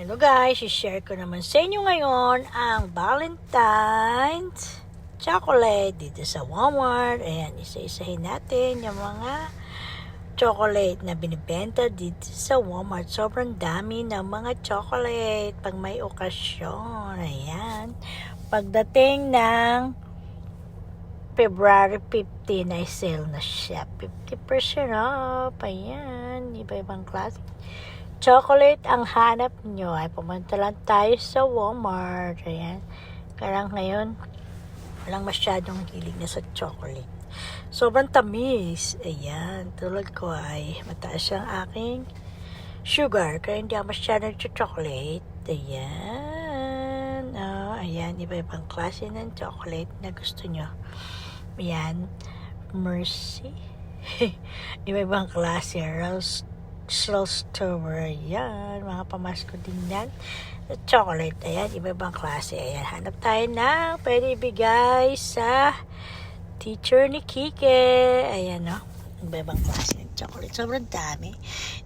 Hello guys, i-share ko naman sa inyo ngayon ang Valentine's chocolate dito sa Walmart. Ayan, isa-isahin natin yung mga chocolate na binibenta dito sa Walmart. Sobrang dami ng mga chocolate pag may okasyon. Ayan. Pagdating ng February 15 ay sale na siya. 50% off. Ayan. Iba-ibang klase. Chocolate ang hanap nyo ay pumunta lang tayo sa Walmart. Ayan. Karang ngayon, walang masyadong hilig na sa chocolate. Sobrang tamis. Ayan. Tulad ko ay mataas ang aking sugar. Kaya hindi ako masyadong chocolate. Ayan. Oh, ayan. Iba-ibang klase ng chocolate na gusto nyo. Ayan. Mercy. Iba-ibang klase. Rose Rose Tower. Ayan. Mga pamasko din yan. Chocolate. Ayan. Iba-ibang klase. Ayan. Hanap tayo na pwede ibigay sa teacher ni Kike. Ayan, no? Iba-ibang klase ng chocolate. Sobrang dami.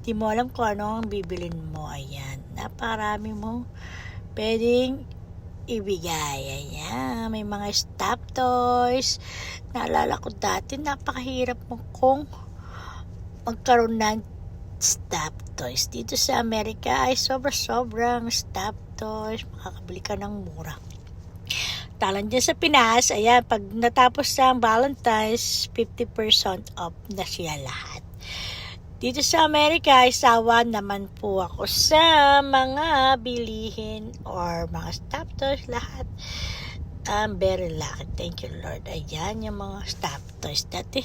Di mo alam kung ano ang bibilin mo. Ayan. Naparami mo. Pwedeng ibigay. Ayan. May mga stop toys. Naalala ko dati, napakahirap mo kung magkaroon ng stop toys. Dito sa Amerika ay sobra-sobrang stop toys. Makakabili ka ng mura. Talan dyan sa Pinas, ayan, pag natapos ang Valentine's, 50% off na siya lahat. Dito sa Amerika, ay sawa naman po ako sa mga bilihin or mga stop toys lahat. I'm very lucky. Thank you, Lord. Ayan, yung mga stop toys. Dati,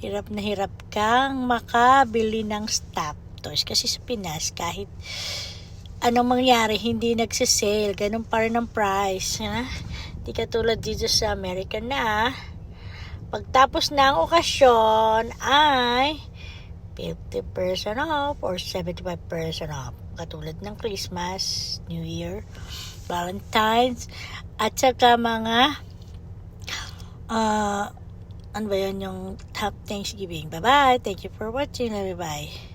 hirap na hirap kang makabili ng stop toys. Kasi sa Pinas, kahit anong mangyari, hindi nagsisale. Ganun pa rin ang price. Ha? Di katulad dito sa Amerika na pagtapos ng okasyon ay 50% off or 75% off. Katulad ng Christmas, New Year, Valentine's, at saka mga uh, ano ba yun yung top Thanksgiving. Bye-bye. Thank you for watching. Bye-bye.